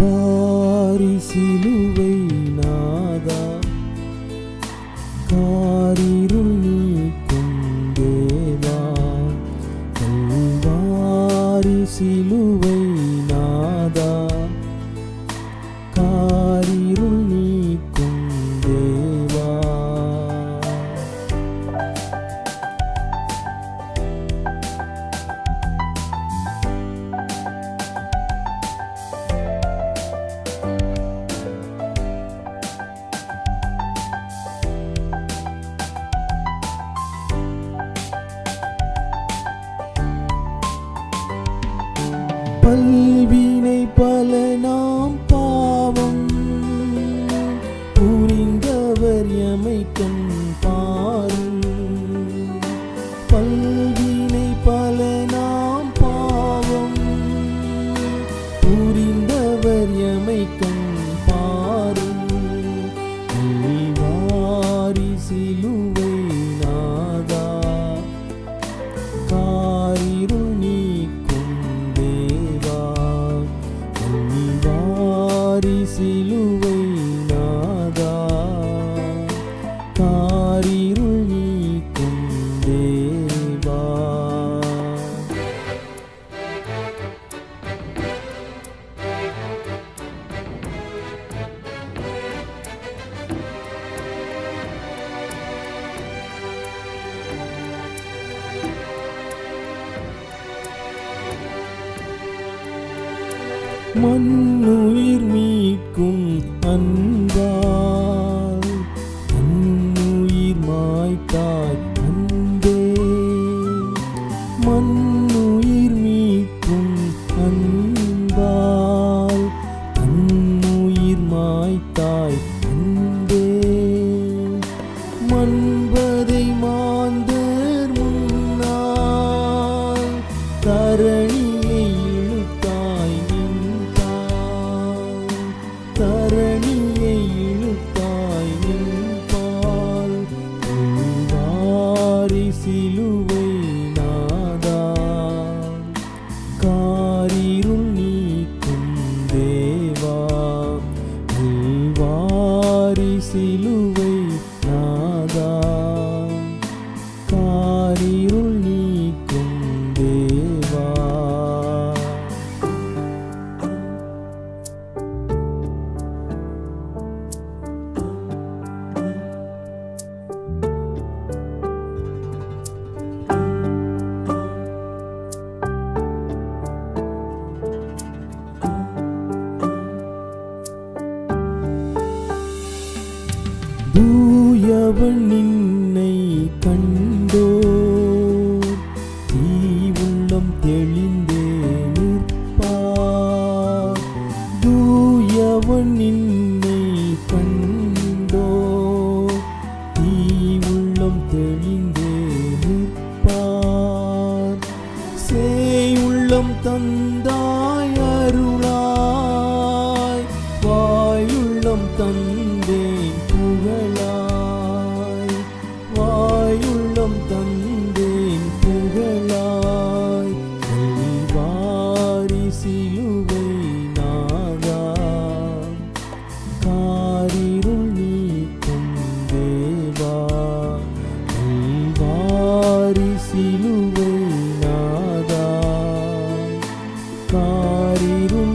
காரி சிலுவை நாதா காரிருள் நீக்கும் தேவா சிலுவை பல்வினை பல நாம் பாவம். புரிந்தவர் எமைக்கும் கண் பாரும். பல்வினை மண்ணுயிர் மீட்கும் அன்பால் அன்னுயிர் மாய்த்தாய் அன்பே. மண்ணுயிர் மீட்கும் அன்பால் அன்னுயிர் மாய்த்தாய் சிலுவை அவன் நின்னை கண்டோ தீ உள்ளம் தெளிந்தே நிற்பார் தூயவன் நின்னை கண்டோ தீ உள்ளம் தெளிந்தே நிற்பார். சேய் உள்ளம் தந்தாய் அருளாய். வாயுள்ளம் தந்தேன் புகழாய். morir un